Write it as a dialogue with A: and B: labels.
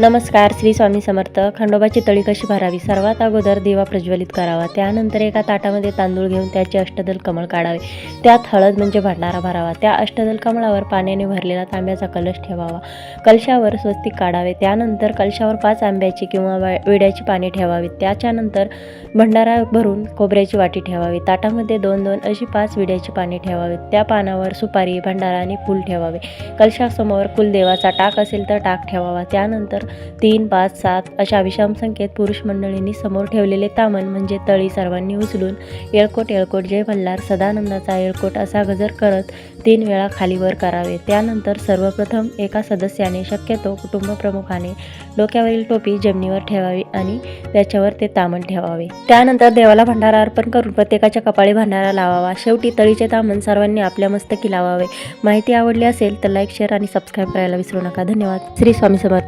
A: नमस्कार श्री स्वामी समर्थ. खंडोबाची तळी कशी भरावी? सर्वात अगोदर दिवा प्रज्वलित करावा. त्यानंतर एका ताटामध्ये तांदूळ घेऊन त्याचे अष्टदल कमळ काढावे. त्यात हळद म्हणजे भंडारा भरावा. त्या अष्टदल कमळावर पाण्याने भरलेला तांब्याचा कलश ठेवावा. कलशावर स्वस्तिक काढावे. त्यानंतर कलशावर पाच आंब्याची किंवा विड्याची पाने ठेवावीत. त्याच्यानंतर भंडारा भरून खोबऱ्याची वाटी ठेवावी. ताटामध्ये दोन दोन अशी पाच विड्याची पाने ठेवावीत. त्या पानावर सुपारी भंडारा आणि फूल ठेवावे. कलशासमोर कुलदेवाचा टाक असेल तर टाक ठेवावा. त्यानंतर तीन पाच सात अशा विषम संख्येत पुरुष मंडळींनी समोर ठेवलेले तामन म्हणजे तळी सर्वांनी उचलून येळकोट येळकोट जय भल्लार सदानंदाचा येळकोट असा गजर करत तीन वेळा खालीवर करावे. त्यानंतर सर्वप्रथम एका सदस्याने शक्यतो कुटुंब प्रमुखाने डोक्यावरील टोपी जमिनीवर ठेवावी आणि त्याच्यावर ते तामण ठेवावे. त्यानंतर देवाला भंडारा अर्पण करून प्रत्येकाच्या कपाळी भंडारा लावावा. शेवटी तळीचे तामण सर्वांनी आपल्या मस्तकी लावावे. माहिती आवडली असेल तर लाईक शेअर आणि सबस्क्राईब करायला विसरू नका. धन्यवाद. श्री स्वामी समर्थ.